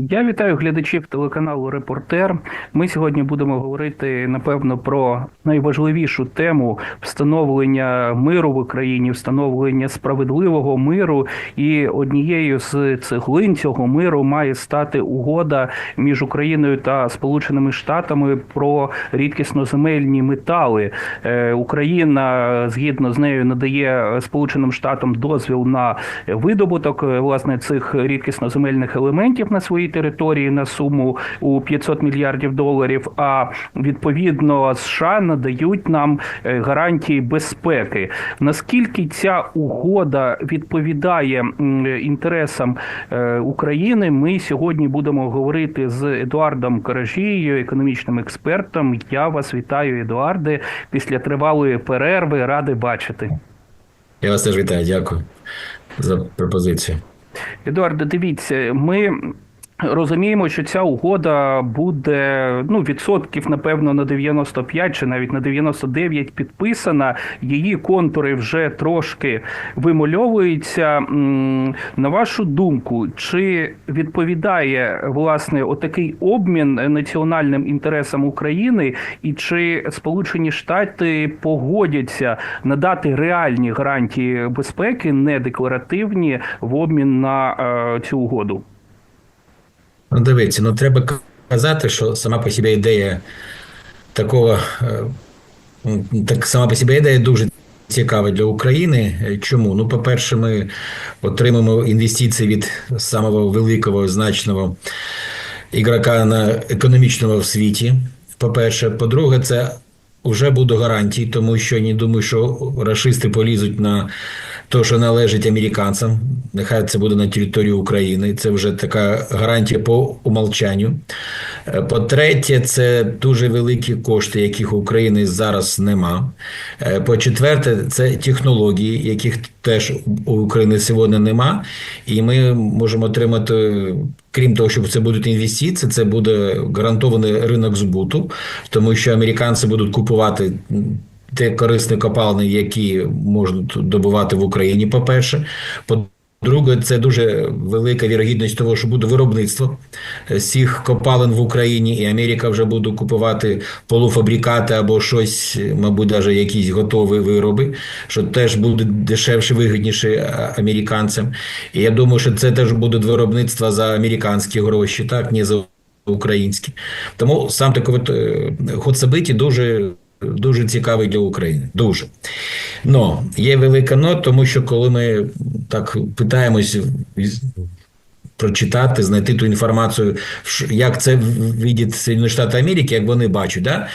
Я вітаю глядачів телеканалу Репортер. Ми сьогодні будемо говорити напевно про найважливішу тему встановлення миру в Україні, встановлення справедливого миру. І однією з цеглин цього миру має стати угода між Україною та Сполученими Штатами про рідкісноземельні метали. Е, Україна згідно з нею надає Сполученим Штатам дозвіл на видобуток е, власне цих рідкісноземельних елементів на своїй території на суму у 500 мільярдів доларів. А відповідно США надають нам е, гарантії безпеки. Наскільки ця угода відповідає інтересам е, України? Ми сьогодні будемо говорити з Едуардом Каражією, економічним експертом. Я вас вітаю, Едуарде. Після тривалої перерви радий бачити. Я вас теж вітаю, дякую за пропозицію. Едуарде, дивіться, ми розуміємо, що ця угода буде ну відсотків, напевно, на 95 чи навіть на 99 підписана. Її контури вже трошки вимальовуються. На вашу думку, чи відповідає власне отакий обмін національним інтересам України, і чи Сполучені Штати погодяться надати реальні гарантії безпеки, не декларативні, в обмін на е, цю угоду? Ну, дивіться, ну треба казати, що сама по собі ідея такого, е, так сама по собі ідея дуже цікава для України. Е, Чому? Ну, по-перше, ми отримаємо інвестиції від самого великого значного ігрока на економічному в світі. По-перше, по-друге, це вже буде гарантії, тому що я не думаю, що рашисти полізуть на те, що належить американцям. Нехай це буде на території України. Це вже така гарантія по умолчанню. Е, По-третє, це дуже великі кошти, яких у України зараз нема. Е, По-четверте, це технології, яких теж у України сьогодні нема. І ми можемо отримати. Крім того, що це будуть інвестиції, це буде гарантований ринок збуту, тому що американці будуть купувати те корисні копалини, які можуть добувати в Україні. По перше, по-друге, це дуже велика вірогідність того, що буде виробництво з цих копалин в Україні, і Америка вже буде купувати полуфабрикати або щось, мабуть, навіть якісь готові вироби, що теж буде дешевше, вигідніше американцям. І я думаю, що це теж буде виробництво за американські гроші, так не за українські. Тому сам такий е, ход событий дуже. Дуже цікавий для України. Дуже. Но є велика но, тому що коли ми так питаємось прочитати, знайти ту інформацію, як це видить Сполучені Штати Америки, як вони бачать да,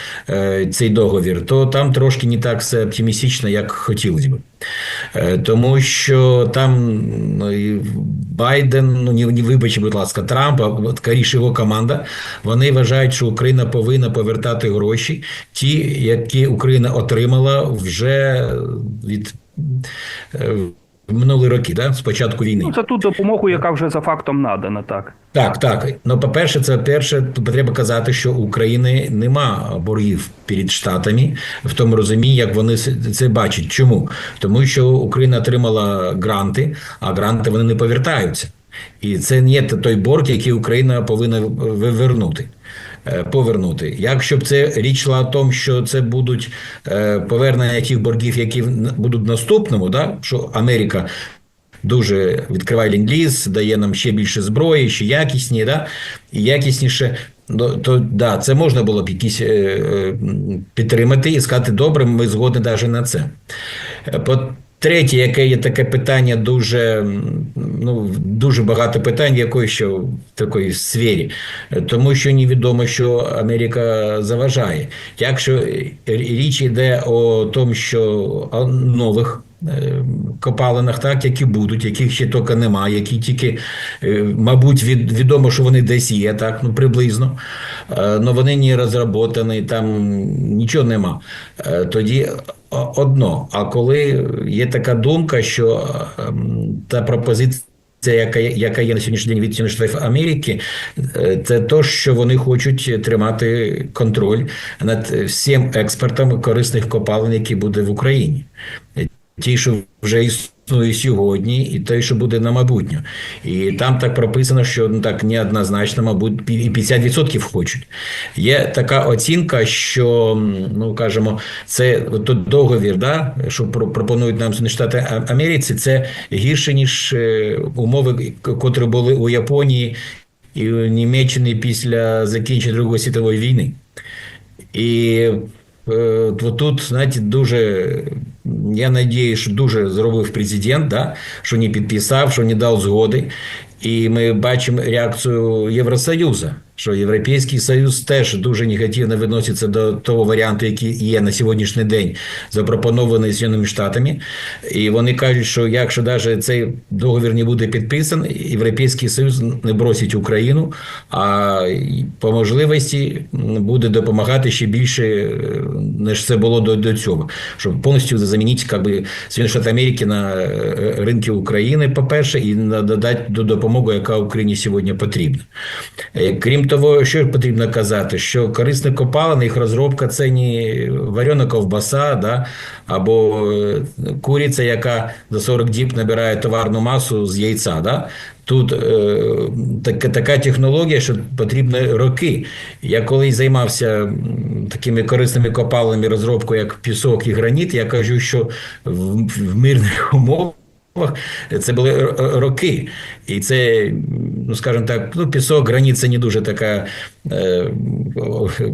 цей договір, то там трошки не так все оптимістично, як хотілося б. Тому що там ну, Байден, ну не, не вибачте, будь ласка, Трамп, а скоріше його команда, вони вважають, що Україна повинна повертати гроші, ті, які Україна отримала вже від минулі роки, да, з початку війни. Ну, це ту допомогу, яка вже за фактом надана, так. Так, так. Ну, по-перше, це перше, треба казати, що у України нема боргів перед Штатами в тому розумінні, як вони це бачать. Чому? Тому що Україна отримала гранти, а гранти вони не повертаються. І це не той борг, який Україна повинна вивернути. Повернути, якщо б це річ йшла о тому, що це будуть повернення тих боргів, які будуть наступному, да що Америка дуже відкриває ленд-ліз, дає нам ще більше зброї, ще якісні, да і якісніше. То, то да, це можна було б якісь е, підтримати і сказати, добре, ми згодні навіть на це. Третє, яке є таке питання, дуже ну дуже багато питань, якої що в такої сфері, тому що невідомо, що Америка заважає. Якщо річ йде о тому, що о нових копалинах, так які будуть, яких ще тільки немає, які тільки, мабуть, від, відомо, що вони десь є, так ну приблизно, але вони не розроблені, там нічого нема. Тоді одно. А коли є така думка, що та пропозиція. Це яка яка є на сьогоднішній день від Штатів Америки, це то, що вони хочуть тримати контроль над всім експортом корисних копалин, які буде в Україні. Ті, що вже існує сьогодні, і те, що буде на майбутнє. І там так прописано, що ну так неоднозначно, мабуть, і 50% хочуть. Є така оцінка, що ну кажемо, це тут договір, да, що пропонують нам Сполучені Штати Америці, це гірше ніж е, умови, котрі були у Японії і у Німеччині після закінчення Другої світової війни. І е, тут, знаєте, дуже, я надію, що дуже зробив президент, да, що не підписав, що не дав згоди. І ми бачимо реакцію Євросоюзу, що Європейський Союз теж дуже негативно відноситься до того варіанту, який є на сьогоднішній день, запропонований Сполученими Штатами. І вони кажуть, що якщо навіть цей договір не буде підписаний, Європейський Союз не бросить Україну, а по можливості буде допомагати ще більше, е, ніж це було до, до цього, щоб повністю замінити как би, Сполучені Штати Америки на е, ринки України, по-перше, і надати до допомогу, яка Україні сьогодні потрібна. Е, Крім того, що потрібно казати, що корисні копалини, їх розробка це не варена ковбаса, да, або е, куриця, яка за 40 діб набирає товарну масу з яйця. Да. Тут е, така, така технологія, що потрібні роки. Я колись займався такими корисними копалинами розробкою, як пісок і граніт. Я кажу, що в, в мирних умовах. Це були роки, і це, ну скажімо так, ну пісок, граніт це не дуже така е,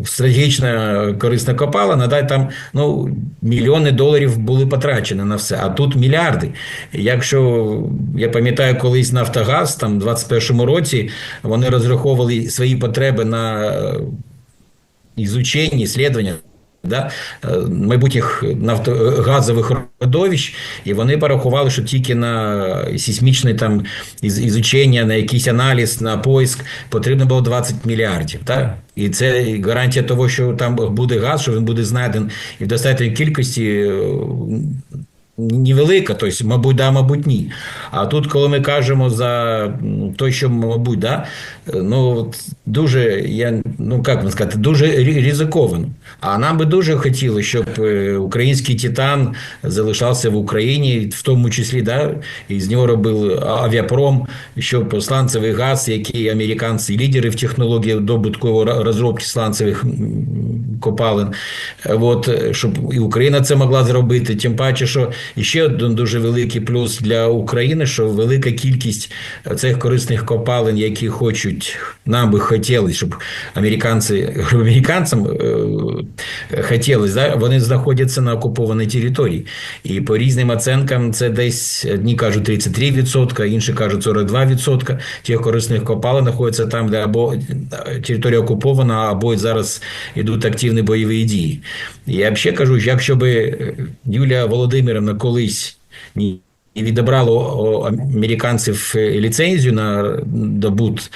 стратегічна корисна копалина, да, там ну, мільйони доларів були потрачені на все, а тут мільярди. Якщо я пам'ятаю, колись Нафтогаз там в 21-му році вони розраховували свої потреби на е, ізучення, исследовання да, е, майбутніх нафтогазових родовищ, і вони порахували, що тільки на сейсмічне там ізучення, на якийсь аналіз, на поиск потрібно було 20 мільярдів. Да? І це гарантія того, що там буде газ, що він буде знайден і в достатній кількості. Невелика, тобто, мабуть, да, мабуть, ні. А тут, коли ми кажемо за те, що, мабуть, да, ну дуже, я, ну як вам сказати, дуже ризиковано. А нам би дуже хотілося, щоб е, український титан залишався в Україні, в тому числі, да, і з нього робив авіапром, щоб сланцевий газ, який американці лідери в технології добутку розробки сланцевих копалин, е, от, е, щоб і Україна це могла зробити. Тим паче, що ще один дуже великий плюс для України, що велика кількість цих корисних копалин, які хочуть, нам би хотілося, щоб американці американцям е, хотілося, да, вони знаходяться на окупованій території. І по різним оцінкам це десь одні кажуть 33%, інші кажуть 42% тих корисних копалин знаходяться там, де або територія окупована, або зараз йдуть активні бойові дії. Я взагалі кажу, якщо би Юлія Володимирівна колись у американців ліцензію на добут,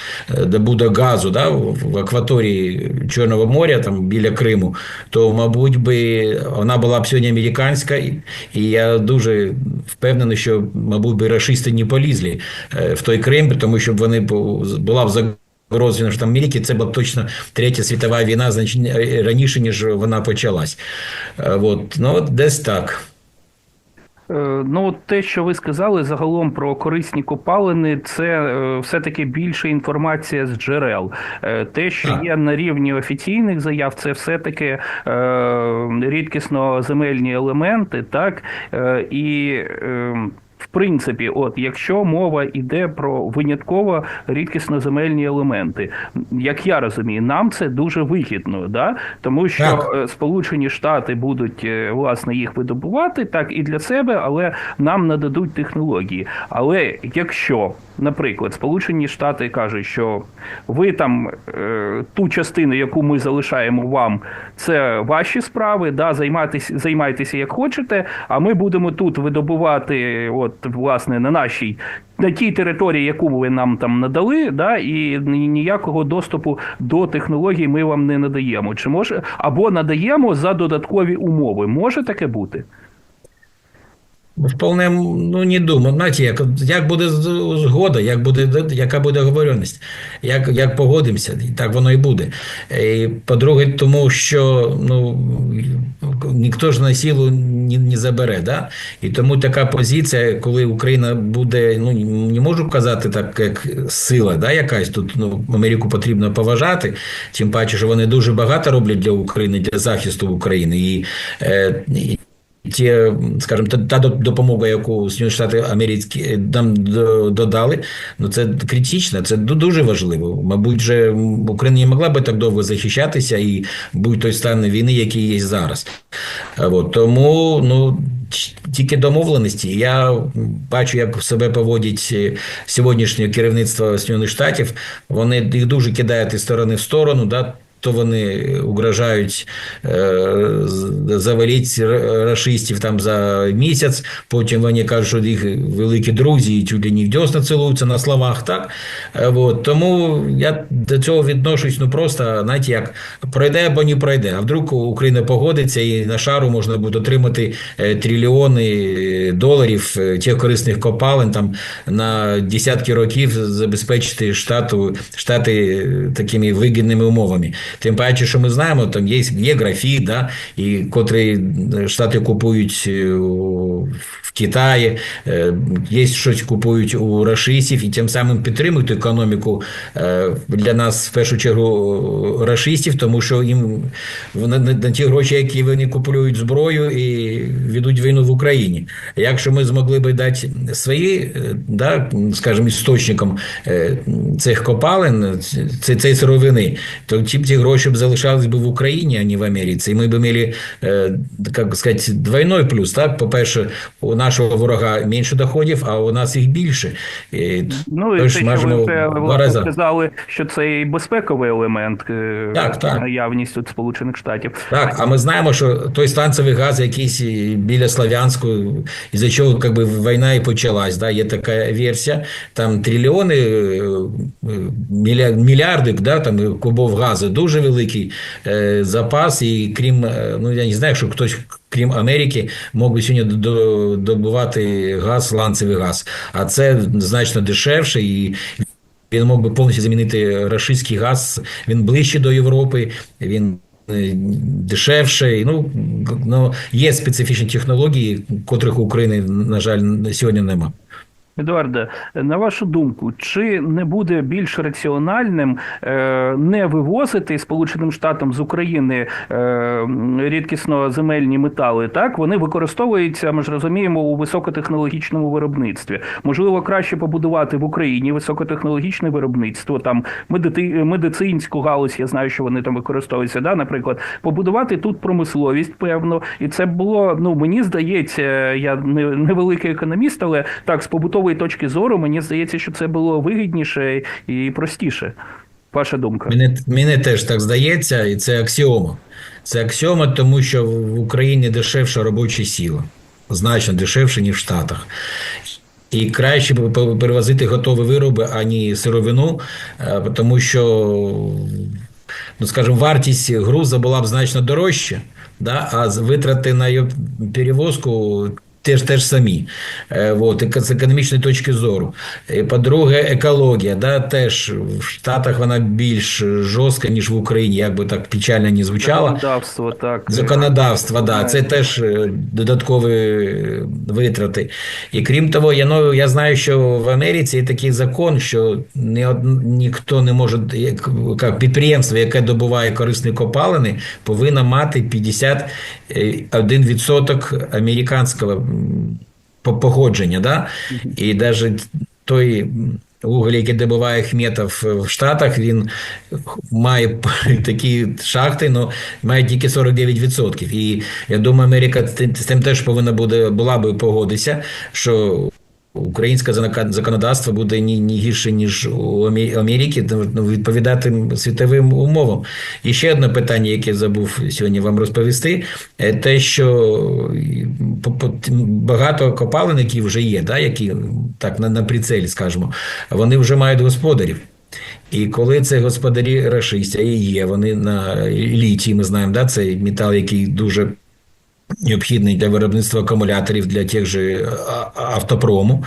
добуток газу да, в акваторії Чорного моря, там біля Криму, то, мабуть, би вона була б сьогодні американська, і я дуже впевнений, що, мабуть, би рашисти не полізли е, в той Крим, тому що вони б- була б загроза що там Америки, це була б точно третя світова війна значно раніше, ніж вона почалась. Е, От, ну, от десь так. Е, Ну, от те, що ви сказали загалом про корисні копалини, це е, все-таки більше інформація з джерел. Те, що є на рівні офіційних заяв, це все-таки рідкісно земельні елементи, так і. Принципі, от якщо мова йде про винятково рідкісно-земельні елементи, як я розумію, нам це дуже вигідно, да? тому що Так. е, Сполучені Штати будуть е, власне їх видобувати так і для себе, але нам нададуть технології. Але якщо, наприклад, Сполучені Штати кажуть, що ви там е, ту частину, яку ми залишаємо вам, це ваші справи, да, займайтеся, займайтеся як хочете, а ми будемо тут видобувати, от власне на нашій. На тій території, яку ви нам там надали, да, і ніякого доступу до технологій ми вам не надаємо. Чи може або надаємо за додаткові умови? Може таке бути? Вполне ну не думаю. Знаєте, як, як буде згода, як буде, яка буде говореність, як, як погодимося, так воно і буде. І, по-друге, тому що ну, ніхто ж на силу не, не забере. Да? І тому така позиція, коли Україна буде, ну не можу казати так, як сила, да, якась тут ну, Америку потрібно поважати, тим паче, що вони дуже багато роблять для України, для захисту України. І, е, і Ті, скажімо, та, та допомога, яку Сполучені Штати Америки нам додали, ну це критично, це дуже важливо. Мабуть, же Україна не могла би так довго захищатися і будь той стан війни, який є зараз. От, тому ну, тільки домовленості. Я бачу, як себе поводять е, сьогоднішнє керівництво Сполучених Штатів. Вони їх дуже кидають із сторони в сторону. Да, то вони угрожають е, з- завалити р- там за місяць. Потім вони кажуть, що їх великі друзі і чуть ли не в дьосна цілуються на словах. Так Е, от. тому я до цього відношусь ну просто знаєте, як пройде або не пройде. А вдруг Україна погодиться і на шару можна буде отримати е, трильйони доларів е, тих корисних копалин там на десятки років забезпечити штату штати е, такими вигідними умовами. Тим паче, що ми знаємо, там є, є графіт, да, і котрі штати купують е, в Китаї, е, є щось купують у рашистів і тим самим підтримують економіку е, для нас в першу чергу рашистів, тому що їм на, на, ті гроші, які вони купують зброю і ведуть війну в Україні. Якщо ми змогли би дати свої, е, да, скажімо, істочникам е, цих копалин, ц- цієї сировини, то ті ці гроші б залишались би в Україні, а не в Америці. І ми б мали, е, як сказати, двойной плюс. Так? По-перше, у нашого ворога менше доходів, а у нас їх більше. І Ну і те, що ви це власне сказали, що це і безпековий елемент е, Так, так. наявність от Сполучених Штатів. Так, а ми знаємо, що той станцевий газ, якийсь біля Слов'янську, із-за чого как би, війна і почалась. Да? Є така версія, там трильйони, е, е, мільярди да, там, кубов газу, дуже великий е, запас, і крім, е, ну я не знаю, що хтось. Крім Америки, мог би сьогодні добувати газ, ланцевий газ. А це значно дешевше і він мог би повністю замінити рашистський газ. Він ближче до Європи, він е, дешевший. Ну, ну є специфічні технології, котрих у України, на жаль, сьогодні нема. Едуарде, на вашу думку, чи не буде більш раціональним е, не вивозити Сполученим Штатам з України е, рідкісно земельні метали? Так вони використовуються, ми ж розуміємо, у високотехнологічному виробництві. Можливо, краще побудувати в Україні високотехнологічне виробництво, там медицинську галузь. Я знаю, що вони там використовуються. Да, наприклад, побудувати тут промисловість, певно, і це було. Ну мені здається, я не невеликий економіст, але так з побутової точки зору мені здається, що це було вигідніше і простіше. Ваша думка? Мені, мені теж так здається, і це аксіома. Це аксіома, тому що в Україні дешевша робоча сила, значно дешевше, ніж в Штатах. І краще перевозити готові вироби, а не сировину, е, тому що, ну скажімо, вартість груза була б значно дорожча, да? а витрати на її перевозку теж теж самі. Е, Вот, і з економічної точки зору. По-друге, екологія. Да? Теж в Штатах вона більш жорстка, ніж в Україні, як би так печально не звучало. Законодавство, так. Законодавство, да, це теж е, додаткові е, витрати. І крім того, я, ну, я знаю, що в Америці є такий закон, що ні ніхто не може, як, як підприємство, яке добуває корисні копалини, повинно мати 51% американського походження. Да? І навіть той уголь, який добуває Хметов в Штатах, він має такі шахти, але має тільки 49%. І я думаю, Америка з тим теж повинна буде, була би погодитися, що Українське законодавство буде не, не гірше, ніж у Америки, ну, відповідати світовим умовам. І ще одне питання, яке забув сьогодні вам розповісти, е, те, що багато копалин, які вже є, да, які так на, на прицелі, скажімо, вони вже мають господарів. І коли це господарі рашистя і є, вони на літії, ми знаємо, да, це метал, який дуже необхідний для виробництва акумуляторів для тих же автопрому.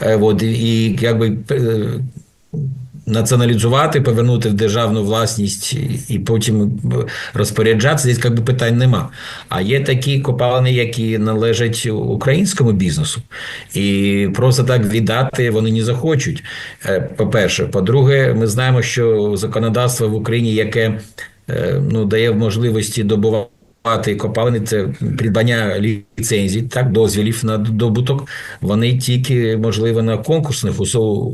Е, От, і, і якби е, націоналізувати, повернути в державну власність і потім розпоряджатися, десь якби питань нема. А є такі копалини, які належать українському бізнесу, і просто так віддати вони не захочуть. Е, По-перше, по-друге, ми знаємо, що законодавство в Україні, яке е, ну, дає можливості добувати. Копалини це придбання ліцензій, так, дозвілів на добуток. Вони тільки можливо на конкурсних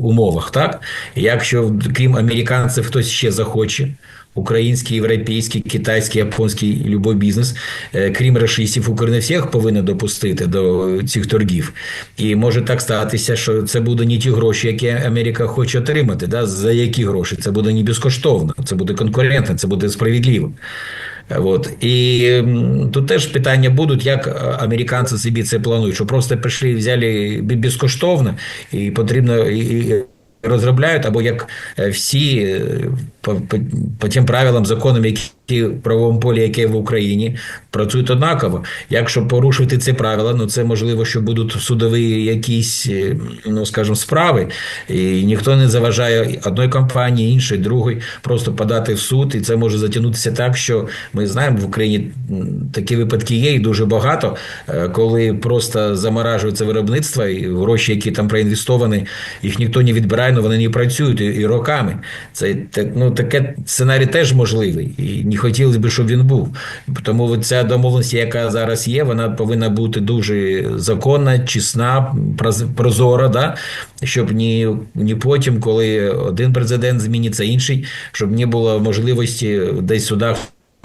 умовах. Так, якщо крім американців хтось ще захоче, український, європейський, китайський, японський любой бізнес, е, крім расистів, Україна всіх повинна допустити до цих торгів. І може так статися, що це буде не ті гроші, які Америка хоче отримати. Да? За які гроші? Це буде не безкоштовно, це буде конкурентно, це буде справедливо. От. І тут теж питання будуть, як е, американці собі це планують, що просто прийшли, взяли безкоштовно і потрібно і, і розробляють, або як е, всі е, по, по, по тим правилам, законам, які в правовому полі, яке в Україні, працюють однаково. Якщо порушувати ці правила, ну це можливо, що будуть судові якісь, е, ну скажімо, справи, і ніхто не заважає одної компанії, іншої, другої, просто подати в суд, і це може затягнутися так, що ми знаємо в Україні такі випадки є, і дуже багато, е, коли просто заморажується виробництво, і гроші, які там проінвестовані, їх ніхто не відбирає, але вони не працюють і, і роками. Це так, ну таке сценарій теж можливий, і хотілося б, щоб він був. Тому ця домовленість, яка зараз є, вона повинна бути дуже законна, чесна, прозора, да? щоб ні, ні потім, коли один президент зміниться, інший, щоб не було можливості десь судах.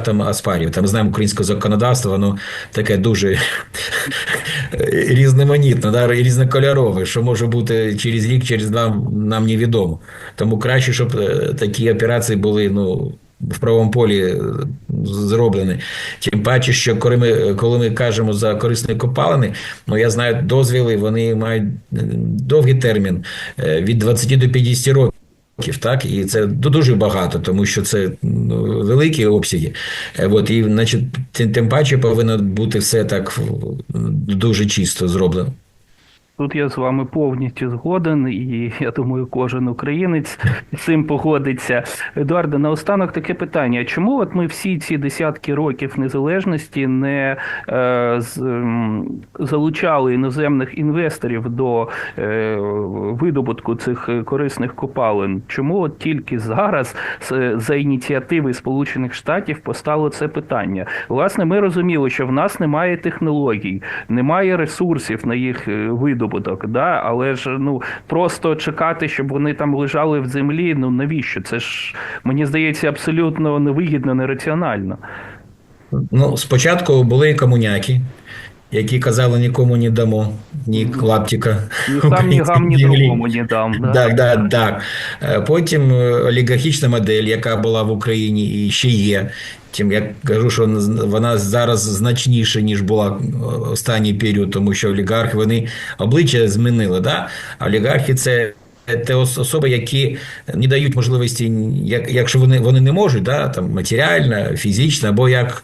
Там аспарів, там знаємо українське законодавство, воно таке дуже різноманітне, да, різнокольорове, що може бути через рік, через два, нам невідомо. Тому краще, щоб е, такі операції були ну, в правому полі е, зроблені. Тим паче, що коли ми, коли ми кажемо за корисні копалини, ну я знаю, дозвіли вони мають е, довгий термін е, від 20 до 50 років. Так, і це дуже багато, тому що це ну, великі обсяги. От, і, значить, тим паче повинно бути все так дуже чисто зроблено. Тут я з вами повністю згоден, і я думаю, кожен українець з цим погодиться. Едуарде, наостанок таке питання: чому от ми всі ці десятки років незалежності не е, з, залучали іноземних інвесторів до е, видобутку цих корисних копалин? Чому от тільки зараз з- за ініціативи Сполучених Штатів постало це питання? Власне, ми розуміли, що в нас немає технологій, немає ресурсів на їх е, видобуток, да? але ж ну просто чекати, щоб вони там лежали в землі. Ну навіщо? Це ж мені здається абсолютно невигідно, нераціонально. Ну, спочатку були комуняки, які казали нікому не дамо, ні клаптика. Ні сам, ні гам, ні другому не дам. Да? Так, так, так. Е, Потім е, олігархічна модель, яка була в Україні і ще є. Тим я кажу, що вона зараз значніша, ніж була е, останній період, тому що олігархи вони обличчя змінили. Да? Олігархи це. Те особи, які не дають можливості, як, якщо вони, вони не можуть, да, там, матеріально, фізично, або як,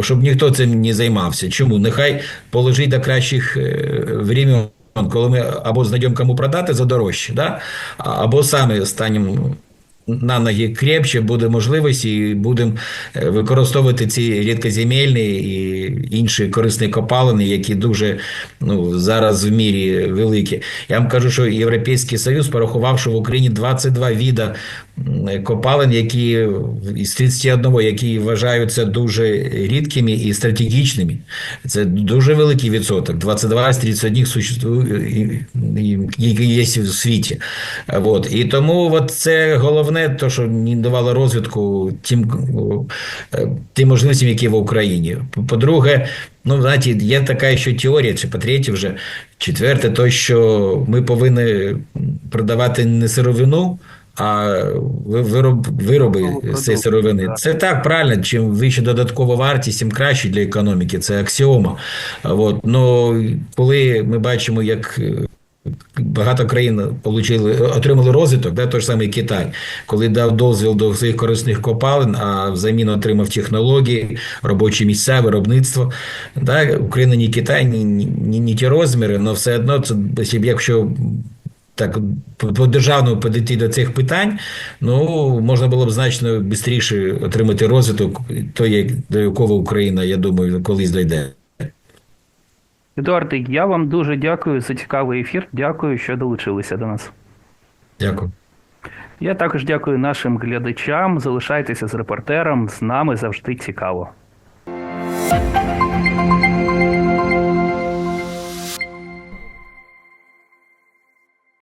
щоб ніхто цим не займався. Чому? Нехай положить до кращих е, времен, коли ми або знайдемо кому продати за дорожче, да? або самі станемо на ноги крепче, буде можливість і будемо е, використовувати ці рідкоземельні і інші корисні копалини, які дуже ну, зараз в мірі великі. Я вам кажу, що Європейський Союз порахував, що в Україні 22 віда копалин, які із 31, які вважаються дуже рідкими і стратегічними. Це дуже великий відсоток. 22 з 31 существує, є в світі. От. І тому от це головне, то, що не давало розвитку тим, е, тим можливостям, які в Україні. По-друге, ну, знаєте, є така ще теорія, чи по-третє вже, четверте, то, що ми повинні продавати не сировину, а вироб, вироби з цієї сировини. так. Це так, правильно. Чим вища додаткова вартість, тим краще для економіки. Це аксіома. От. Ну, коли ми бачимо, як е, багато країн получили, отримали розвиток, да, той ж самий Китай, коли дав дозвіл до своїх корисних копалин, а взамін отримав технології, робочі місця, виробництво. Да, Україна ні Китай, ні, ні, ні, ні ті розміри, але все одно це якщо так по державному підійти до цих питань, ну можна було б значно швидше отримати розвиток, той, до якого Україна, я думаю, колись дійде. Едуарде, я вам дуже дякую за цікавий ефір. Дякую, що долучилися до нас. Дякую. Я також дякую нашим глядачам. Залишайтеся з репортером. З нами завжди цікаво.